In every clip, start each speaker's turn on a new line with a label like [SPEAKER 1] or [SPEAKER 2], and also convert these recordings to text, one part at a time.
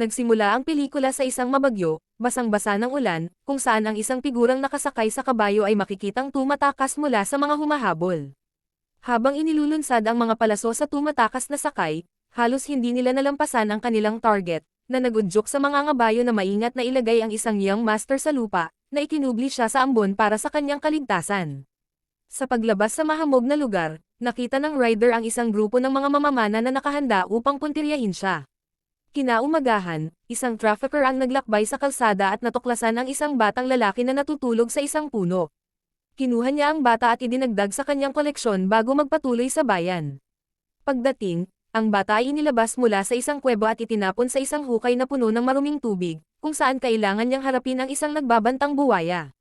[SPEAKER 1] Nagsimula ang pelikula sa isang mabagyo, basang-basa ng ulan, kung saan ang isang figurang nakasakay sa kabayo ay makikitang tumatakas mula sa mga humahabol. Habang inilulunsad ang mga palaso sa tumatakas na sakay, halos hindi nila nalampasan ang kanilang target, na nagudyok sa mga ngabayo na maingat na ilagay ang isang young master sa lupa, na ikinubli siya sa ambon para sa kanyang kaligtasan. Sa paglabas sa mahamog na lugar, nakita ng rider ang isang grupo ng mga mamamana na nakahanda upang puntiryahin siya. Kinaumagahan, isang trafficker ang naglakbay sa kalsada at natuklasan ang isang batang lalaki na natutulog sa isang puno. Kinuha niya ang bata at idinagdag sa kanyang koleksyon bago magpatuloy sa bayan. Pagdating, ang bata ay inilabas mula sa isang kwebo at itinapon sa isang hukay na puno ng maruming tubig, kung saan kailangan niyang harapin ang isang nagbabantang buwaya.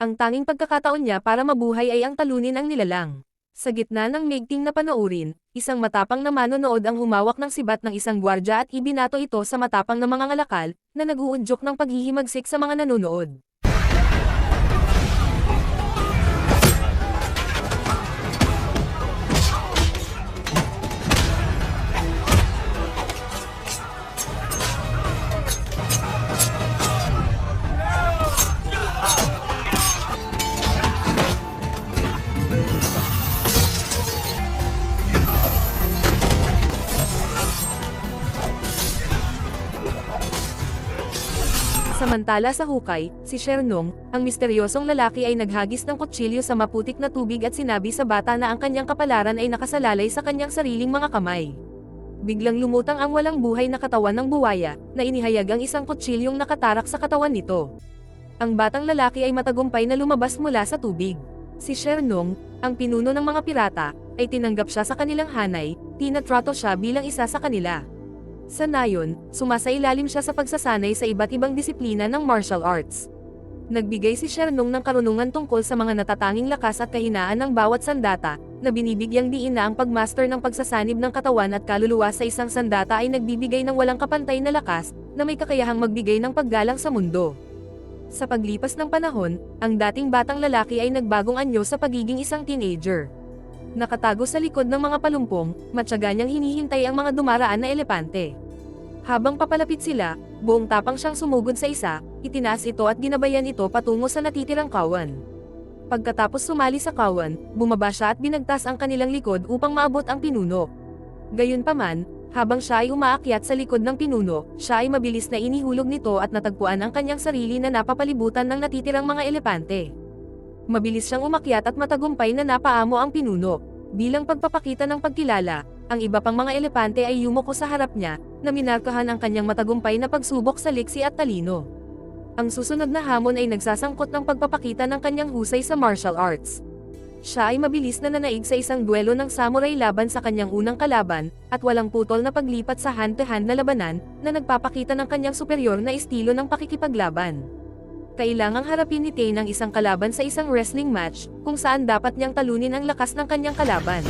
[SPEAKER 1] Ang tanging pagkakataon niya para mabuhay ay ang talunin ang nilalang. Sa gitna ng maigting na panoorin, isang matapang na manonood ang humawak ng sibat ng isang gwardya at ibinato ito sa matapang na mga ngalakal, na naguudyok ng paghihimagsik sa mga nanonood. Samantala sa hukay, si Shernong, ang misteryosong lalaki ay naghagis ng kutsilyo sa maputik na tubig at sinabi sa bata na ang kanyang kapalaran ay nakasalalay sa kanyang sariling mga kamay. Biglang lumutang ang walang buhay na katawan ng buwaya, na inihayag ang isang kutsilyong nakatarak sa katawan nito. Ang batang lalaki ay matagumpay na lumabas mula sa tubig. Si Shernong, ang pinuno ng mga pirata, ay tinanggap siya sa kanilang hanay, tinatrato siya bilang isa sa kanila. Sa nayon, sumasailalim siya sa pagsasanay sa iba't ibang disiplina ng martial arts. Nagbigay si Shernong ng karunungan tungkol sa mga natatanging lakas at kahinaan ng bawat sandata, na binibigyang diin na ang pagmaster ng pagsasanib ng katawan at kaluluwa sa isang sandata ay nagbibigay ng walang kapantay na lakas, na may kakayahang magbigay ng paggalang sa mundo. Sa paglipas ng panahon, ang dating batang lalaki ay nagbagong anyo sa pagiging isang teenager. Nakatago sa likod ng mga palumpong, matyaga niyang hinihintay ang mga dumaraan na elepante. Habang papalapit sila, buong tapang siyang sumugod sa isa, itinaas ito at ginabayan ito patungo sa natitirang kawan. Pagkatapos sumali sa kawan, bumaba siya at binagtas ang kanilang likod upang maabot ang pinuno. Gayunpaman, habang siya ay umaakyat sa likod ng pinuno, siya ay mabilis na inihulog nito at natagpuan ang kanyang sarili na napapalibutan ng natitirang mga elepante. Mabilis siyang umakyat at matagumpay na napaamo ang pinuno. Bilang pagpapakita ng pagkilala, ang iba pang mga elepante ay yumuko sa harap niya, na minarkahan ang kanyang matagumpay na pagsubok sa liksi at talino. Ang susunod na hamon ay nagsasangkot ng pagpapakita ng kanyang husay sa martial arts. Siya ay mabilis na nanaig sa isang duelo ng samurai laban sa kanyang unang kalaban, at walang putol na paglipat sa hand-to-hand na labanan, na nagpapakita ng kanyang superior na estilo ng pakikipaglaban. Kailangang harapin ni Tay ng isang kalaban sa isang wrestling match, kung saan dapat niyang talunin ang lakas ng kanyang kalaban.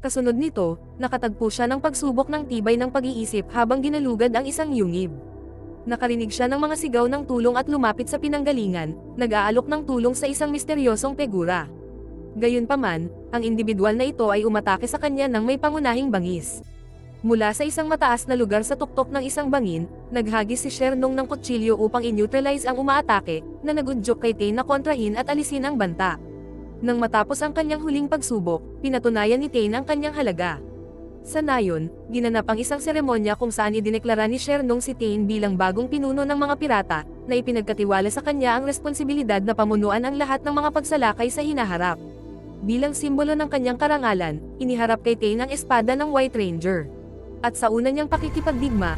[SPEAKER 1] Kasunod nito, nakatagpo siya ng pagsubok ng tibay ng pag-iisip habang ginalugad ang isang yungib. Nakarinig siya ng mga sigaw ng tulong at lumapit sa pinanggalingan, nag-aalok ng tulong sa isang misteryosong figura. Gayunpaman, ang individual na ito ay umatake sa kanya ng may pangunahing bangis. Mula sa isang mataas na lugar sa tuktok ng isang bangin, naghagis si Shernong ng kutsilyo upang i-neutralize ang umaatake, na nagudyok kay Tay na kontrahin at alisin ang banta. Nang matapos ang kanyang huling pagsubok, pinatunayan ni Tane ang kanyang halaga. Sa nayon, ginanap ang isang seremonya kung saan idineklara ni Shernong si Tain bilang bagong pinuno ng mga pirata, na ipinagkatiwala sa kanya ang responsibilidad na pamunuan ang lahat ng mga pagsalakay sa hinaharap. Bilang simbolo ng kanyang karangalan, iniharap kay Tain ang espada ng White Ranger. At sa una niyang pakikipagdigma,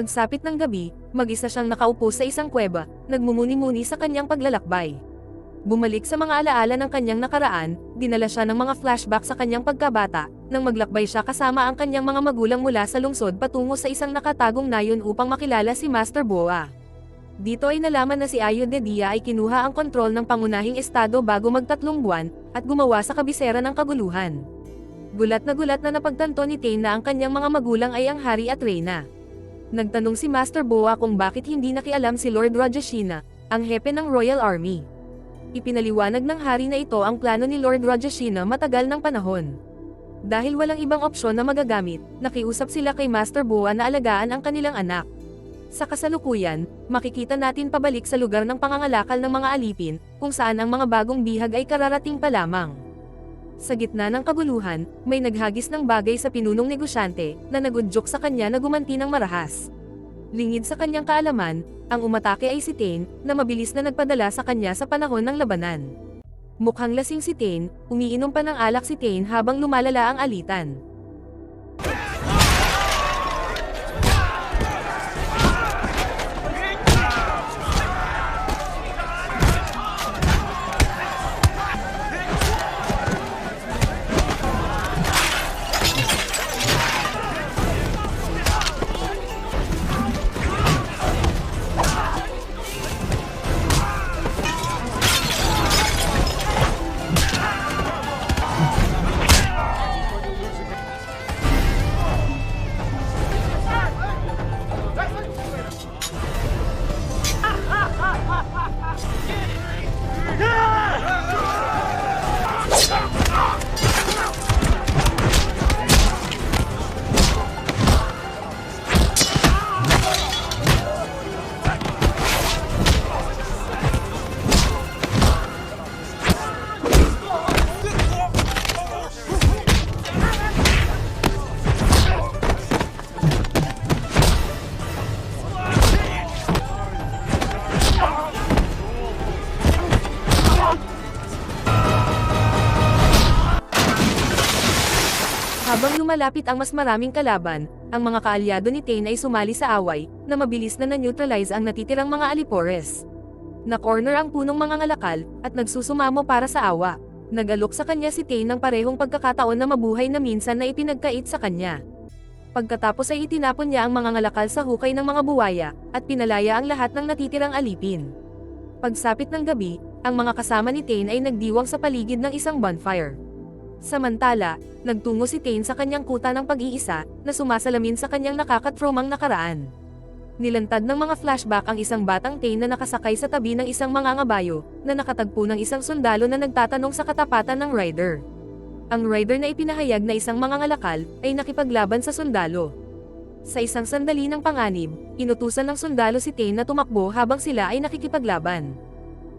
[SPEAKER 1] Pagsapit ng gabi, mag-isa siyang nakaupo sa isang kuweba, nagmumuni-muni sa kanyang paglalakbay. Bumalik sa mga alaala ng kanyang nakaraan, dinala siya ng mga flashback sa kanyang pagkabata, nang maglakbay siya kasama ang kanyang mga magulang mula sa lungsod patungo sa isang nakatagong nayon upang makilala si Master Boa. Dito ay nalaman na si Ayo de Dia ay kinuha ang kontrol ng pangunahing estado bago magtatlong buwan, at gumawa sa kabisera ng kaguluhan. Gulat na gulat na napagtanto ni Tain na ang kanyang mga magulang ay ang hari at reyna. Nagtanong si Master Boa kung bakit hindi nakialam si Lord Rajashina, ang hepe ng Royal Army. Ipinaliwanag ng hari na ito ang plano ni Lord Rajashina matagal ng panahon. Dahil walang ibang opsyon na magagamit, nakiusap sila kay Master Boa na alagaan ang kanilang anak. Sa kasalukuyan, makikita natin pabalik sa lugar ng pangangalakal ng mga alipin, kung saan ang mga bagong bihag ay kararating pa lamang. Sa gitna ng kaguluhan, may naghagis ng bagay sa pinunong negosyante, na nagudyok sa kanya na gumanti ng marahas. Lingid sa kanyang kaalaman, ang umatake ay si Tain, na mabilis na nagpadala sa kanya sa panahon ng labanan. Mukhang lasing si Tain, umiinom pa ng alak si Tain habang lumalala ang alitan. Lumalapit ang mas maraming kalaban, ang mga kaalyado ni Tain ay sumali sa away, na mabilis na na-neutralize ang natitirang mga alipores. Na-corner ang punong mga ngalakal, at nagsusumamo para sa awa. Nagalok sa kanya si Tain ng parehong pagkakataon na mabuhay na minsan na ipinagkait sa kanya. Pagkatapos ay itinapon niya ang mga ngalakal sa hukay ng mga buwaya, at pinalaya ang lahat ng natitirang alipin. Pagsapit ng gabi, ang mga kasama ni Tain ay nagdiwang sa paligid ng isang bonfire. Samantala, nagtungo si Tain sa kanyang kuta ng pag-iisa, na sumasalamin sa kanyang nakakatromang nakaraan. Nilantad ng mga flashback ang isang batang Tain na nakasakay sa tabi ng isang mga ngabayo, na nakatagpo ng isang sundalo na nagtatanong sa katapatan ng rider. Ang rider na ipinahayag na isang mga ngalakal, ay nakipaglaban sa sundalo. Sa isang sandali ng panganib, inutusan ng sundalo si Tain na tumakbo habang sila ay nakikipaglaban.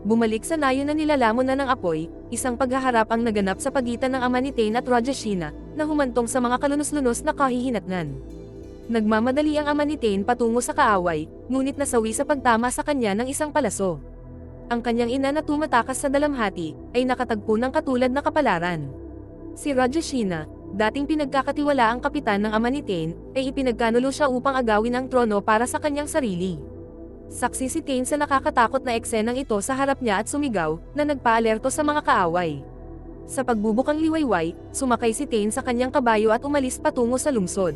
[SPEAKER 1] Bumalik sa nayo na nilalamon na ng apoy, isang paghaharap ang naganap sa pagitan ng ama ni Tain at Rajashina, na humantong sa mga kalunos-lunos na kahihinatnan. Nagmamadali ang ama ni Tain patungo sa kaaway, ngunit nasawi sa pagtama sa kanya ng isang palaso. Ang kanyang ina na tumatakas sa dalamhati, ay nakatagpo ng katulad na kapalaran. Si Rajashina, dating pinagkakatiwala ang kapitan ng ama ni Tain, ay ipinagkanulo siya upang agawin ang trono para sa kanyang sarili. Saksi si Tain sa nakakatakot na eksenang ito sa harap niya at sumigaw, na nagpaalerto sa mga kaaway. Sa pagbubukang liwayway, sumakay si Tain sa kanyang kabayo at umalis patungo sa lungsod.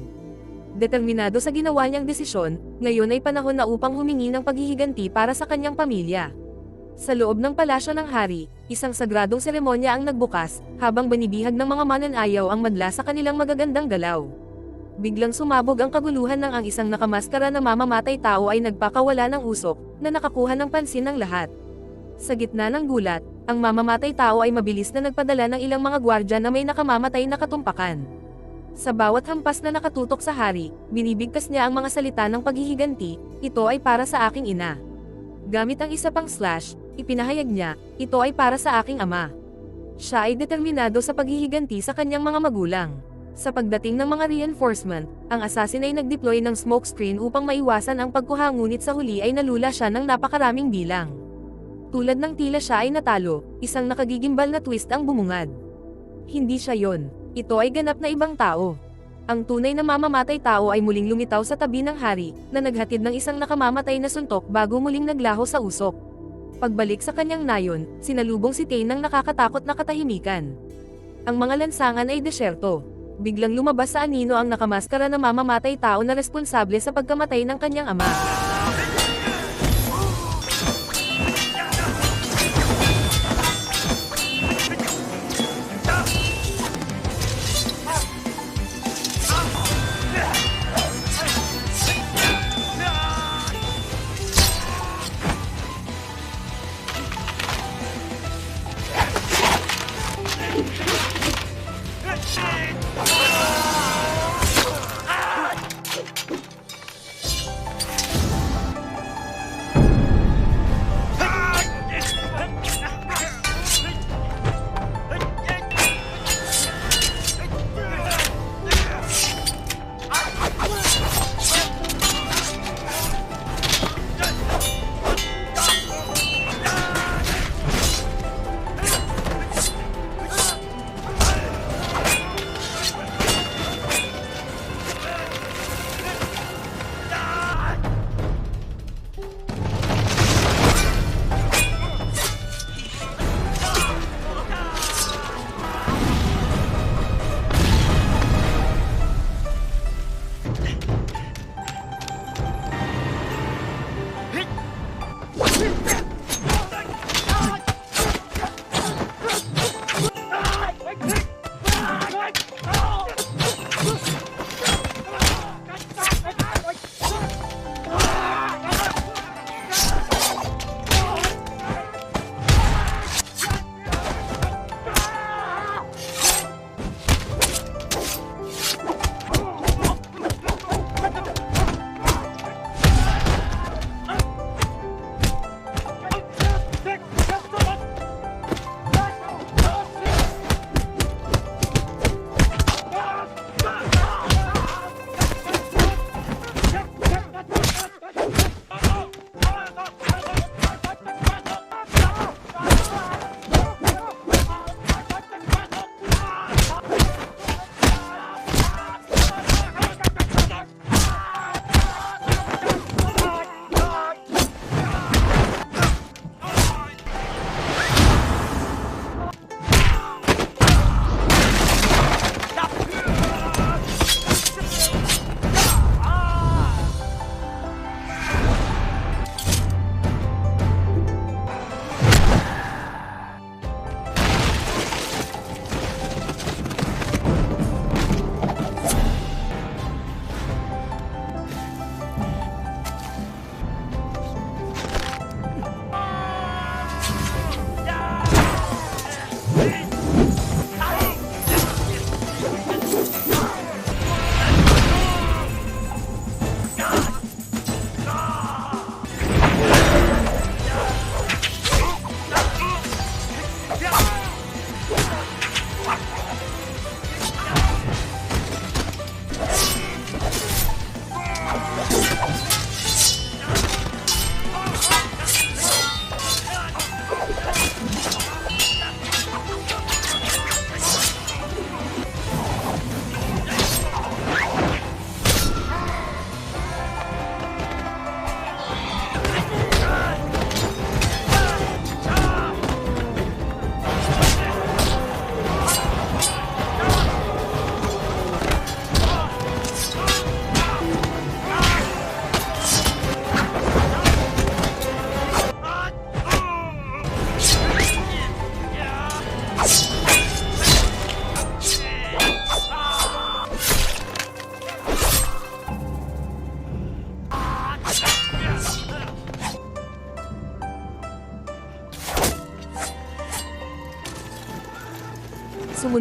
[SPEAKER 1] Determinado sa ginawa niyang desisyon, ngayon ay panahon na upang humingi ng paghihiganti para sa kanyang pamilya. Sa loob ng palasyo ng hari, isang sagradong seremonya ang nagbukas, habang banibihag ng mga mananayaw ang madla sa kanilang magagandang galaw. Biglang sumabog ang kaguluhan ng ang isang nakamaskara na mamamatay tao ay nagpakawala ng usok, na nakakuha ng pansin ng lahat. Sa gitna ng gulat, ang mamamatay tao ay mabilis na nagpadala ng ilang mga gwardya na may nakamamatay na katumpakan. Sa bawat hampas na nakatutok sa hari, binibigkas niya ang mga salita ng paghihiganti, ito ay para sa aking ina. Gamit ang isa pang slash, ipinahayag niya, ito ay para sa aking ama. Siya ay determinado sa paghihiganti sa kanyang mga magulang. Sa pagdating ng mga reinforcement, ang assassin ay nag-deploy ng smoke screen upang maiwasan ang pagkuha ngunit sa huli ay nalula siya ng napakaraming bilang. Tulad ng tila siya ay natalo, isang nakagigimbal na twist ang bumungad. Hindi siya yon. Ito ay ganap na ibang tao. Ang tunay na mamamatay tao ay muling lumitaw sa tabi ng hari, na naghatid ng isang nakamamatay na suntok bago muling naglaho sa usok. Pagbalik sa kanyang nayon, sinalubong si Tain ng nakakatakot na katahimikan. Ang mga lansangan ay desyerto. Biglang lumabas sa anino ang nakamaskara na mamamatay tao na responsable sa pagkamatay ng kanyang ama.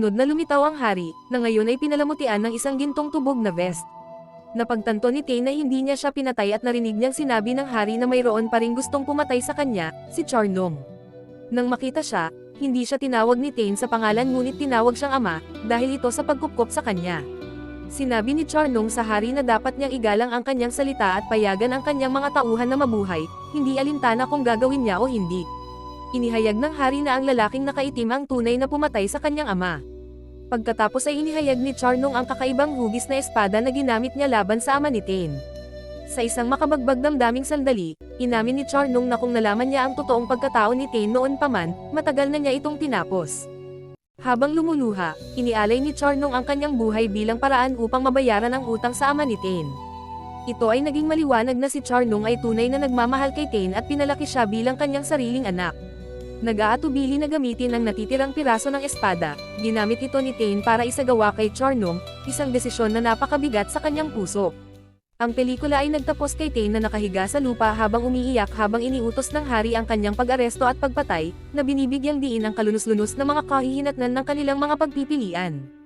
[SPEAKER 1] Sumunod na lumitaw ang hari, na ngayon ay pinalamutian ng isang gintong tubog na vest. Napagtanto ni Tay na hindi niya siya pinatay at narinig niyang sinabi ng hari na mayroon pa rin gustong pumatay sa kanya, si Charnong. Nang makita siya, hindi siya tinawag ni Tain sa pangalan ngunit tinawag siyang ama, dahil ito sa pagkupkop sa kanya. Sinabi ni Charnong sa hari na dapat niyang igalang ang kanyang salita at payagan ang kanyang mga tauhan na mabuhay, hindi alintana kung gagawin niya o hindi. Inihayag ng hari na ang lalaking nakaitim ang tunay na pumatay sa kanyang ama. Pagkatapos ay inihayag ni Charnong ang kakaibang hugis na espada na ginamit niya laban sa ama ni Tain. Sa isang makabagbag damdaming sandali, inamin ni Charnong na kung nalaman niya ang totoong pagkatao ni Tain noon pa man, matagal na niya itong tinapos. Habang lumuluha, inialay ni Charnong ang kanyang buhay bilang paraan upang mabayaran ang utang sa ama ni Tain. Ito ay naging maliwanag na si Charnong ay tunay na nagmamahal kay Tain at pinalaki siya bilang kanyang sariling anak. Nag-aatubili na gamitin ang natitirang piraso ng espada, ginamit ito ni Tain para isagawa kay Charnong, isang desisyon na napakabigat sa kanyang puso. Ang pelikula ay nagtapos kay Tain na nakahiga sa lupa habang umiiyak habang iniutos ng hari ang kanyang pag-aresto at pagpatay, na binibigyang diin ang kalunos-lunos na mga kahihinatnan ng kanilang mga pagpipilian.